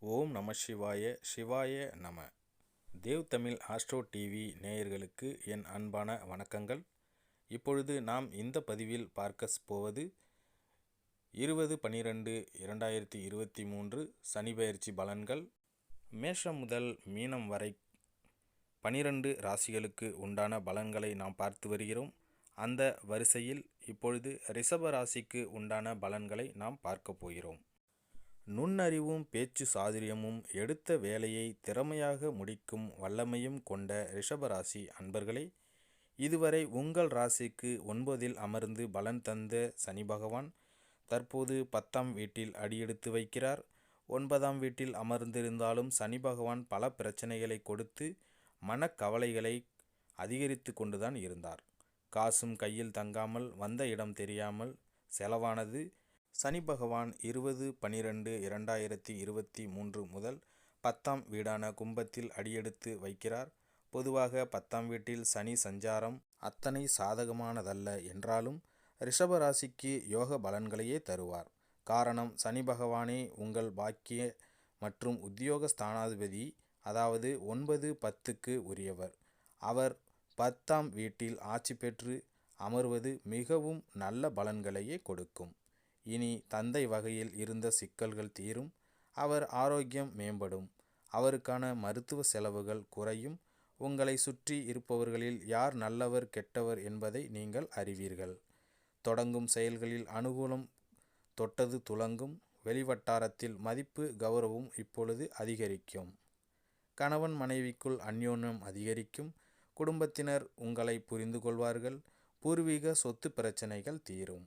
ஓம் நம சிவாய சிவாய நம. தேவ் தமிழ் ஆஸ்ட்ரோ டிவி நேயர்களுக்கு என் அன்பான வணக்கங்கள். இப்பொழுது நாம் இந்த பதிவில் பார்க்க போவது இருபது பனிரெண்டு இரண்டாயிரத்தி இருபத்தி மூன்று சனி பயிற்சி பலன்கள். மேஷம் முதல் மீனம் வரை பனிரெண்டு ராசிகளுக்கு உண்டான பலன்களை நாம் பார்த்து வருகிறோம். அந்த வரிசையில் இப்பொழுது ரிஷப ராசிக்கு உண்டான பலன்களை நாம் பார்க்க போகிறோம். நுண்ணறிவும் பேச்சு சாதுரியமும் எடுத்த வேலையை திறமையாக முடிக்கும் வல்லமையும் கொண்ட ரிஷபராசி அன்பர்களே இதுவரை உங்கள் ராசிக்கு ஒன்பதில் அமர்ந்து பலன் தந்த சனி பகவான் தற்போது பத்தாம் வீட்டில் அடியெடுத்து வைக்கிறார். ஒன்பதாம் வீட்டில் அமர்ந்திருந்தாலும் சனி பகவான் பல பிரச்சனைகளை கொடுத்து மனக்கவலைகளை அதிகரித்து கொண்டுதான் இருந்தார். காசும் கையில் தங்காமல் வந்த இடம் தெரியாமல் செலவானது சனி பகவான் இருபது பனிரெண்டு இரண்டாயிரத்தி இருபத்தி மூன்று முதல் பத்தாம் வீடான கும்பத்தில் அடியெடுத்து வைக்கிறார். பொதுவாக பத்தாம் வீட்டில் சனி சஞ்சாரம் அத்தனை சாதகமானதல்ல என்றாலும் ரிஷபராசிக்கு யோக பலன்களையே தருவார். காரணம் சனி பகவானே உங்கள் பாக்கிய மற்றும் உத்தியோக ஸ்தானாதிபதி அதாவது ஒன்பது பத்துக்கு உரியவர். அவர் பத்தாம் வீட்டில் ஆட்சி பெற்று அமர்வது மிகவும் நல்ல பலன்களையே கொடுக்கும். இனி தந்தை வகையில் இருந்த சிக்கல்கள் தீரும் அவர் ஆரோக்கியம் மேம்படும் அவருக்கான மருத்துவ செலவுகள் குறையும் உங்களை சுற்றி இருப்பவர்களில் யார் நல்லவர் கெட்டவர் என்பதை நீங்கள் அறிவீர்கள். தொடங்கும் செயல்களில் அனுகூலம் தொட்டது துலங்கும் வெளிவட்டாரத்தில் மதிப்பு கௌரவம் இப்பொழுது அதிகரிக்கும். கணவன் மனைவிக்குள் அந்யோன்யம் அதிகரிக்கும் குடும்பத்தினர் உங்களை புரிந்து கொள்வார்கள் பூர்வீக சொத்து பிரச்சனைகள் தீரும்.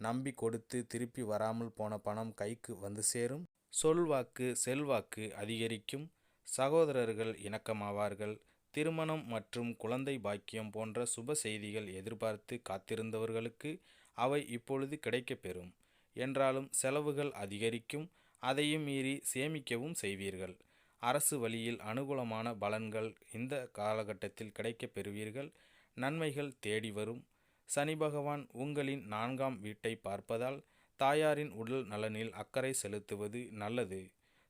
நம்பி கொடுத்து திருப்பி வராமல் போன பணம் கைக்கு வந்து சேரும். சொல்வாக்கு செல்வாக்கு அதிகரிக்கும். சகோதரர்கள் இணக்கமாவார்கள். திருமணம் மற்றும் குழந்தை பாக்கியம் போன்ற சுப செய்திகள் எதிர்பார்த்து காத்திருந்தவர்களுக்கு அவை இப்பொழுது கிடைக்கப்பெறும் என்றாலும் செலவுகள் அதிகரிக்கும். அதையும் மீறி சேமிக்கவும் செய்வீர்கள். அரசு வழியில் அனுகூலமான பலன்கள் இந்த காலகட்டத்தில் கிடைக்கப் பெறுவீர்கள். நன்மைகள் தேடி வரும். சனி பகவான் உங்களின் நான்காம் வீட்டை பார்ப்பதால் தாயாரின் உடல் நலனில் அக்கறை செலுத்துவது நல்லது.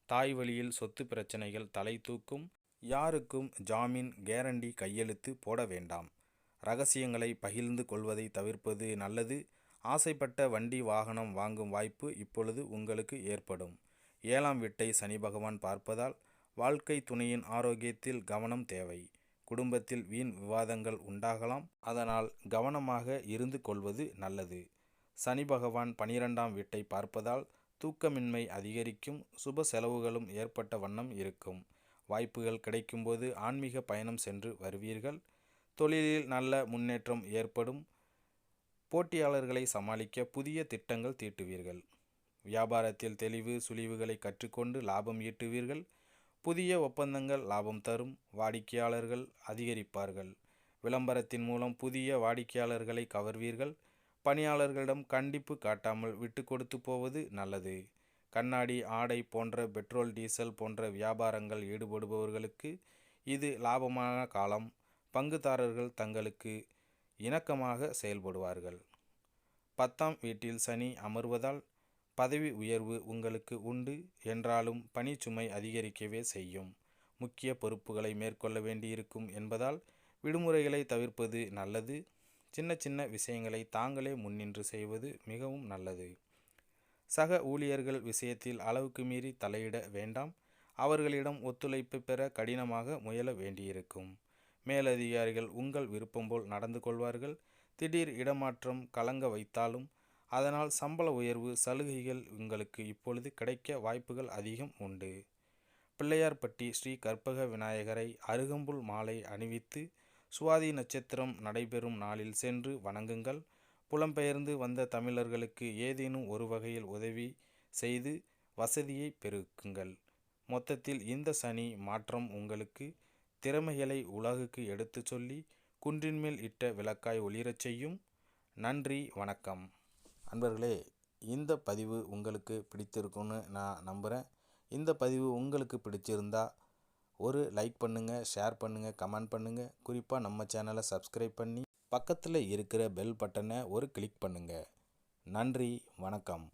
தாய் வழியில் சொத்து பிரச்சனைகள் தலை தூக்கும். யாருக்கும் ஜாமீன் கேரண்டி கையெழுத்து போட வேண்டாம். ரகசியங்களை பகிர்ந்து கொள்வதை தவிர்ப்பது நல்லது. ஆசைப்பட்ட வண்டி வாகனம் வாங்கும் வாய்ப்பு இப்பொழுது உங்களுக்கு ஏற்படும். ஏழாம் வீட்டை சனி பகவான் பார்ப்பதால் வாழ்க்கை துணையின் ஆரோக்கியத்தில் கவனம் தேவை. குடும்பத்தில் வீண் விவாதங்கள் உண்டாகலாம். அதனால் கவனமாக இருந்து கொள்வது நல்லது. சனி பகவான் பனிரெண்டாம் வீட்டை பார்ப்பதால் தூக்கமின்மை அதிகரிக்கும் சுப செலவுகளும் ஏற்பட்ட வண்ணம் இருக்கும். வாய்ப்புகள் கிடைக்கும்போது ஆன்மீக பயணம் சென்று வருவீர்கள். தொழிலில் நல்ல முன்னேற்றம் ஏற்படும். போட்டியாளர்களை சமாளிக்க புதிய திட்டங்கள் தீட்டுவீர்கள். வியாபாரத்தில் தெளிவு சுழிவுகளை கற்றுக்கொண்டு லாபம் ஈட்டுவீர்கள். புதிய ஒப்பந்தங்கள் லாபம் தரும் வாடிக்கையாளர்கள் அதிகரிப்பார்கள். விளம்பரத்தின் மூலம் புதிய வாடிக்கையாளர்களை கவர்வீர்கள். பணியாளர்களிடம் கண்டிப்பு காட்டாமல் விட்டு கொடுத்து போவது நல்லது. கண்ணாடி ஆடை போன்ற பெட்ரோல் டீசல் போன்ற வியாபாரங்கள் ஈடுபடுபவர்களுக்கு இது லாபமான காலம். பங்குதாரர்கள் தங்களுக்கு இணக்கமாக செயல்படுவார்கள். பத்தாம் வீட்டில் சனி அமர்வதால் பதவி உயர்வு உங்களுக்கு உண்டு என்றாலும் பணிச்சுமை அதிகரிக்கவே செய்யும். முக்கிய பொறுப்புகளை மேற்கொள்ள வேண்டியிருக்கும் என்பதால் விடுமுறைகளை தவிர்ப்பது நல்லது. சின்ன சின்ன விஷயங்களை தாங்களே முன்னின்று செய்வது மிகவும் நல்லது. சக ஊழியர்கள் விஷயத்தில் அளவுக்கு மீறி தலையிட வேண்டாம். அவர்களிடம் ஒத்துழைப்பு பெற கடினமாக முயல வேண்டியிருக்கும். மேலதிகாரிகள் உங்கள் விருப்பம் போல் நடந்து கொள்வார்கள். திடீர் இடமாற்றம் கலங்க வைத்தாலும் அதனால் சம்பள உயர்வு சலுகைகள் உங்களுக்கு இப்பொழுது கிடைக்க வாய்ப்புகள் அதிகம் உண்டு. பிள்ளையார்பட்டி ஸ்ரீ கற்பக விநாயகரை அருகம்புல் மாலை அணிவித்து சுவாதி நட்சத்திரம் நடைபெறும் நாளில் சென்று வணங்குங்கள். புலம்பெயர்ந்து வந்த தமிழர்களுக்கு ஏதேனும் ஒரு வகையில் உதவி செய்து வசதியை பெருக்குங்கள். மொத்தத்தில் இந்த சனி மாற்றம் உங்களுக்கு திறமைகளை உலகுக்கு எடுத்துச் சொல்லி குன்றின் மேல் இட்ட விளக்காய் ஒளிரச் செய்யும். நன்றி வணக்கம். அன்பர்களே இந்த பதிவு உங்களுக்கு பிடித்திருக்கும்னு நான் நம்புகிறேன் இந்த பதிவு உங்களுக்கு பிடிச்சிருந்தா ஒரு லைக் பண்ணுங்கள் ஷேர் பண்ணுங்கள் கமெண்ட் பண்ணுங்கள் குறிப்பாக நம்ம சேனலை சப்ஸ்கிரைப் பண்ணி பக்கத்தில் இருக்கிற பெல் பட்டனை ஒரு கிளிக் பண்ணுங்கள் நன்றி வணக்கம்.